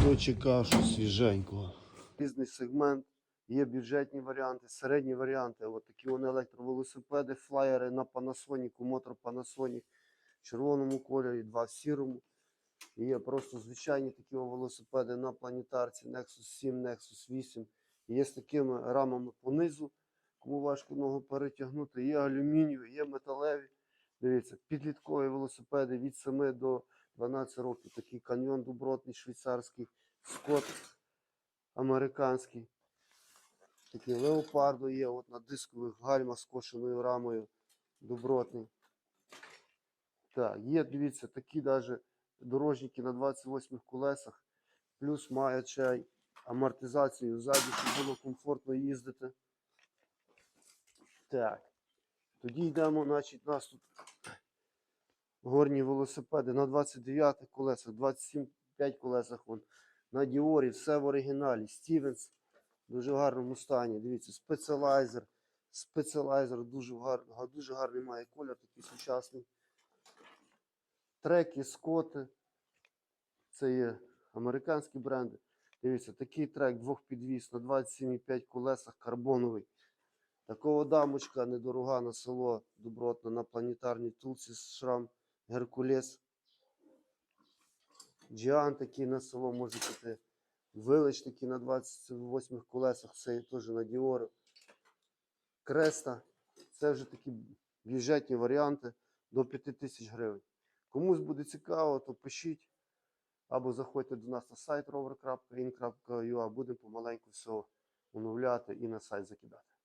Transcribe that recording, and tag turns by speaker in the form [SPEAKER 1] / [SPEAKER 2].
[SPEAKER 1] Хто чекав щось свіженького? Різний сегмент, є бюджетні варіанти, середні варіанти. От такі вони електровелосипеди, флаєри на Panasonic, мотор Panasonic в червоному кольорі, два в сірому. І є просто звичайні такі велосипеди на планетарці Nexus 7, Nexus 8. І є з такими рамами понизу, кому важко ногу перетягнути. Є алюмінієві, є металеві. Дивіться, підліткові велосипеди від 7 до 12 років. Такий каньйон добротний, швейцарський, скот американський. Такий леопардо є от на дискових гальмах з кошеною рамою. Добротний. Так, є, дивіться, такі даже дорожники на 28 колесах, плюс мають ще й амортизацію ззаді, щоб було комфортно їздити. Так. Тоді йдемо, значить, у нас тут горні велосипеди на 29 колесах, 27 5 колесах вон. На Діорі, все в оригіналі. Стівенс в дуже гарному стані. Дивіться, спеціалайзер. Спеціалайзер дуже, гар, дуже гарний має колір, такий сучасний. Треки, скоти. Це є американські бренди. Дивіться, такий трек двохпідвіз на 27,5 колесах карбоновий. Такого дамочка недорога на село, добротна на планетарній тулці з шрам Геркулес. Джіан такий на село може піти. Вилич такий на 28 колесах, це теж на Діори. Креста. Це вже такі бюджетні варіанти до 5 тисяч гривень. Комусь буде цікаво, то пишіть. Або заходьте до нас на сайт rover.in.ua, будемо помаленьку все оновляти і на сайт закидати.